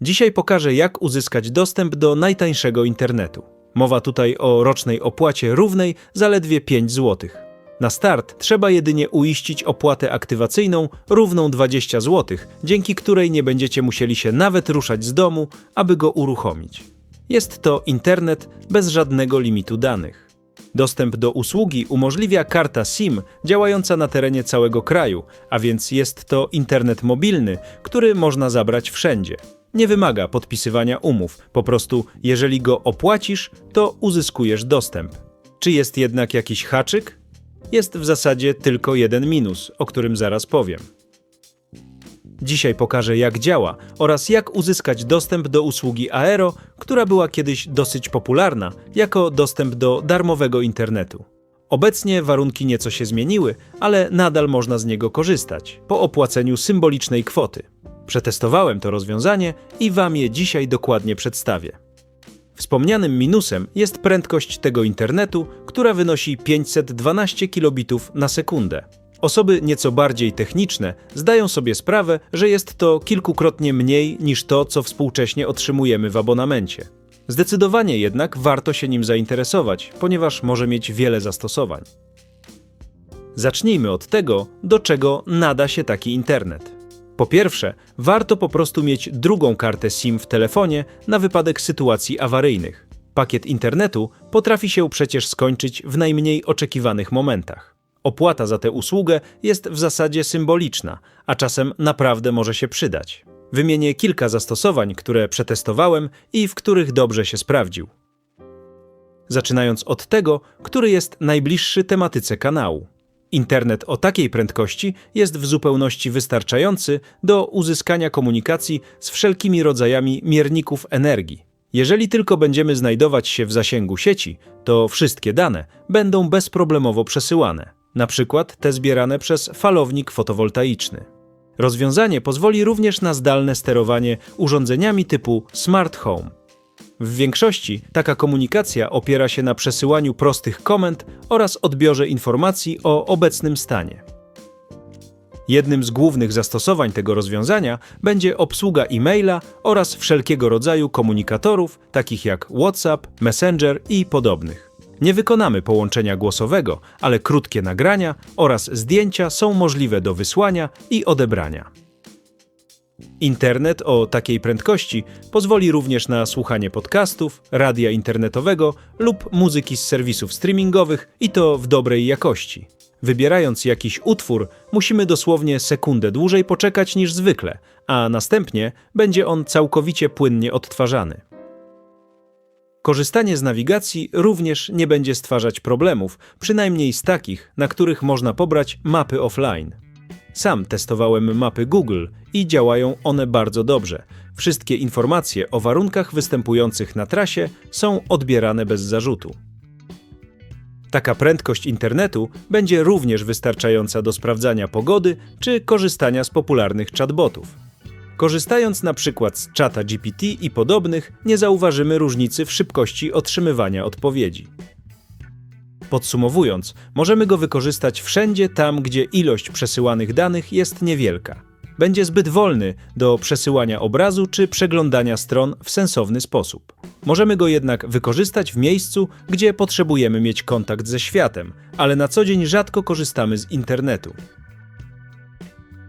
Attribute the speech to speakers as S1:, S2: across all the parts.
S1: Dzisiaj pokażę, jak uzyskać dostęp do najtańszego internetu. Mowa tutaj o rocznej opłacie równej zaledwie 5 zł. Na start trzeba jedynie uiścić opłatę aktywacyjną równą 20 zł, dzięki której nie będziecie musieli się nawet ruszać z domu, aby go uruchomić. Jest to internet bez żadnego limitu danych. Dostęp do usługi umożliwia karta SIM działająca na terenie całego kraju, a więc jest to internet mobilny, który można zabrać wszędzie. Nie wymaga podpisywania umów, po prostu jeżeli go opłacisz, to uzyskujesz dostęp. Czy jest jednak jakiś haczyk? Jest w zasadzie tylko jeden minus, o którym zaraz powiem. Dzisiaj pokażę, jak działa oraz jak uzyskać dostęp do usługi Aero, która była kiedyś dosyć popularna jako dostęp do darmowego internetu. Obecnie warunki nieco się zmieniły, ale nadal można z niego korzystać po opłaceniu symbolicznej kwoty. Przetestowałem to rozwiązanie i Wam je dzisiaj dokładnie przedstawię. Wspomnianym minusem jest prędkość tego internetu, która wynosi 512 kilobitów na sekundę. Osoby nieco bardziej techniczne zdają sobie sprawę, że jest to kilkukrotnie mniej niż to, co współcześnie otrzymujemy w abonamencie. Zdecydowanie jednak warto się nim zainteresować, ponieważ może mieć wiele zastosowań. Zacznijmy od tego, do czego nada się taki internet. Po pierwsze, warto po prostu mieć drugą kartę SIM w telefonie na wypadek sytuacji awaryjnych. Pakiet internetu potrafi się przecież skończyć w najmniej oczekiwanych momentach. Opłata za tę usługę jest w zasadzie symboliczna, a czasem naprawdę może się przydać. Wymienię kilka zastosowań, które przetestowałem i w których dobrze się sprawdził. Zaczynając od tego, który jest najbliższy tematyce kanału. Internet o takiej prędkości jest w zupełności wystarczający do uzyskania komunikacji z wszelkimi rodzajami mierników energii. Jeżeli tylko będziemy znajdować się w zasięgu sieci, to wszystkie dane będą bezproblemowo przesyłane, na przykład te zbierane przez falownik fotowoltaiczny. Rozwiązanie pozwoli również na zdalne sterowanie urządzeniami typu smart home. W większości taka komunikacja opiera się na przesyłaniu prostych komend oraz odbiorze informacji o obecnym stanie. Jednym z głównych zastosowań tego rozwiązania będzie obsługa e-maila oraz wszelkiego rodzaju komunikatorów, takich jak WhatsApp, Messenger i podobnych. Nie wykonamy połączenia głosowego, ale krótkie nagrania oraz zdjęcia są możliwe do wysłania i odebrania. Internet o takiej prędkości pozwoli również na słuchanie podcastów, radia internetowego lub muzyki z serwisów streamingowych i to w dobrej jakości. Wybierając jakiś utwór, musimy dosłownie sekundę dłużej poczekać niż zwykle, a następnie będzie on całkowicie płynnie odtwarzany. Korzystanie z nawigacji również nie będzie stwarzać problemów, przynajmniej z takich, na których można pobrać mapy offline. Sam testowałem mapy Google i działają one bardzo dobrze. Wszystkie informacje o warunkach występujących na trasie są odbierane bez zarzutu. Taka prędkość internetu będzie również wystarczająca do sprawdzania pogody czy korzystania z popularnych chatbotów. Korzystając na przykład z czata GPT i podobnych, nie zauważymy różnicy w szybkości otrzymywania odpowiedzi. Podsumowując, możemy go wykorzystać wszędzie tam, gdzie ilość przesyłanych danych jest niewielka. Będzie zbyt wolny do przesyłania obrazu czy przeglądania stron w sensowny sposób. Możemy go jednak wykorzystać w miejscu, gdzie potrzebujemy mieć kontakt ze światem, ale na co dzień rzadko korzystamy z internetu.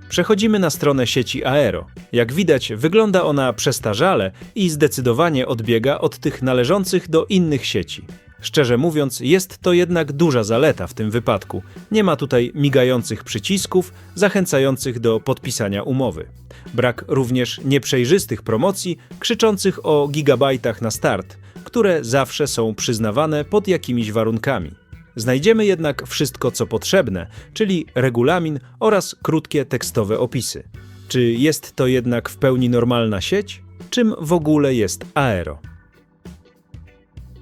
S1: Przechodzimy na stronę sieci Aero. Jak widać, wygląda ona przestarzale i zdecydowanie odbiega od tych należących do innych sieci. Szczerze mówiąc, jest to jednak duża zaleta w tym wypadku. Nie ma tutaj migających przycisków zachęcających do podpisania umowy. Brak również nieprzejrzystych promocji krzyczących o gigabajtach na start, które zawsze są przyznawane pod jakimiś warunkami. Znajdziemy jednak wszystko, co potrzebne, czyli regulamin oraz krótkie tekstowe opisy. Czy jest to jednak w pełni normalna sieć? Czym w ogóle jest Aero?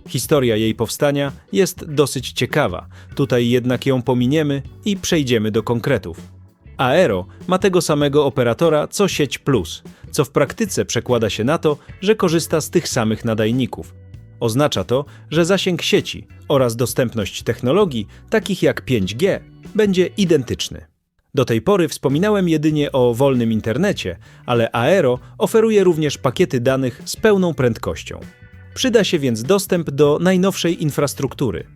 S1: Historia jej powstania jest dosyć ciekawa, tutaj jednak ją pominiemy i przejdziemy do konkretów. Aero ma tego samego operatora co sieć Plus, co w praktyce przekłada się na to, że korzysta z tych samych nadajników. Oznacza to, że zasięg sieci oraz dostępność technologii, takich jak 5G, będzie identyczny. Do tej pory wspominałem jedynie o wolnym internecie, ale Aero oferuje również pakiety danych z pełną prędkością. Przyda się więc dostęp do najnowszej infrastruktury.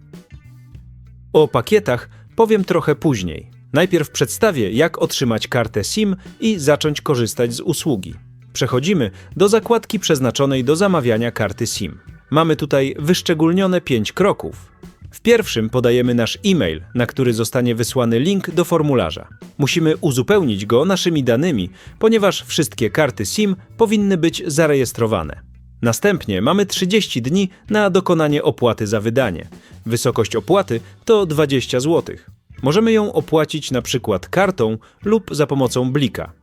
S1: O pakietach powiem trochę później. Najpierw przedstawię, jak otrzymać kartę SIM i zacząć korzystać z usługi. Przechodzimy do zakładki przeznaczonej do zamawiania karty SIM. Mamy tutaj wyszczególnione 5 kroków. W pierwszym podajemy nasz e-mail, na który zostanie wysłany link do formularza. Musimy uzupełnić go naszymi danymi, ponieważ wszystkie karty SIM powinny być zarejestrowane. Następnie mamy 30 dni na dokonanie opłaty za wydanie. Wysokość opłaty to 20 zł. Możemy ją opłacić na przykład kartą lub za pomocą blika.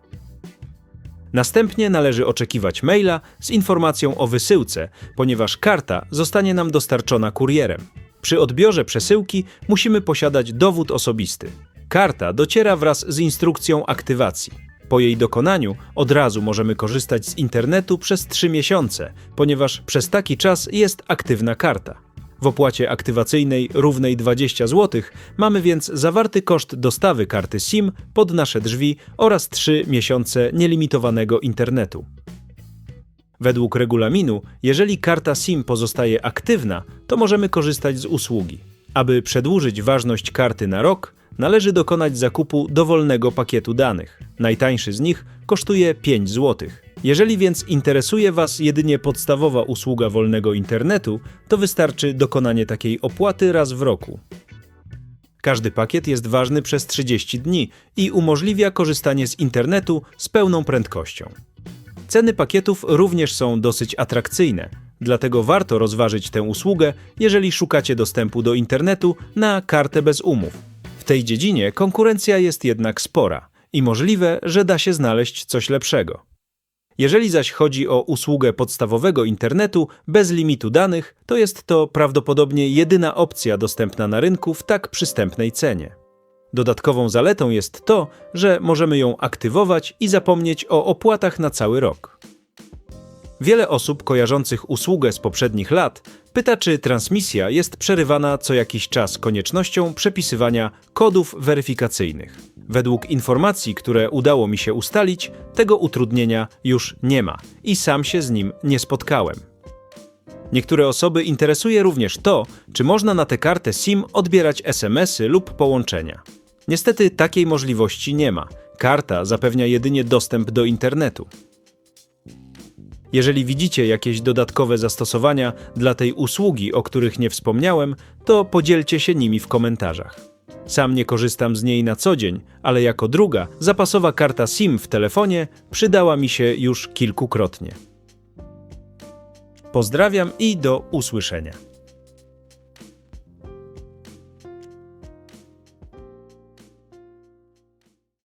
S1: Następnie należy oczekiwać maila z informacją o wysyłce, ponieważ karta zostanie nam dostarczona kurierem. Przy odbiorze przesyłki musimy posiadać dowód osobisty. Karta dociera wraz z instrukcją aktywacji. Po jej dokonaniu od razu możemy korzystać z internetu przez 3 miesiące, ponieważ przez taki czas jest aktywna karta. W opłacie aktywacyjnej równej 20 zł mamy więc zawarty koszt dostawy karty SIM pod nasze drzwi oraz 3 miesiące nielimitowanego internetu. Według regulaminu, jeżeli karta SIM pozostaje aktywna, to możemy korzystać z usługi. Aby przedłużyć ważność karty na rok, należy dokonać zakupu dowolnego pakietu danych. Najtańszy z nich kosztuje 5 zł. Jeżeli więc interesuje Was jedynie podstawowa usługa wolnego internetu, to wystarczy dokonanie takiej opłaty raz w roku. Każdy pakiet jest ważny przez 30 dni i umożliwia korzystanie z internetu z pełną prędkością. Ceny pakietów również są dosyć atrakcyjne, dlatego warto rozważyć tę usługę, jeżeli szukacie dostępu do internetu na kartę bez umów. Tej dziedzinie konkurencja jest jednak spora i możliwe, że da się znaleźć coś lepszego. Jeżeli zaś chodzi o usługę podstawowego internetu bez limitu danych, to jest to prawdopodobnie jedyna opcja dostępna na rynku w tak przystępnej cenie. Dodatkową zaletą jest to, że możemy ją aktywować i zapomnieć o opłatach na cały rok. Wiele osób kojarzących usługę z poprzednich lat pyta, czy transmisja jest przerywana co jakiś czas koniecznością przepisywania kodów weryfikacyjnych. Według informacji, które udało mi się ustalić, tego utrudnienia już nie ma i sam się z nim nie spotkałem. Niektóre osoby interesuje również to, czy można na tę kartę SIM odbierać SMS-y lub połączenia. Niestety takiej możliwości nie ma. Karta zapewnia jedynie dostęp do internetu. Jeżeli widzicie jakieś dodatkowe zastosowania dla tej usługi, o których nie wspomniałem, to podzielcie się nimi w komentarzach. Sam nie korzystam z niej na co dzień, ale jako druga, zapasowa karta SIM w telefonie przydała mi się już kilkukrotnie. Pozdrawiam i do usłyszenia.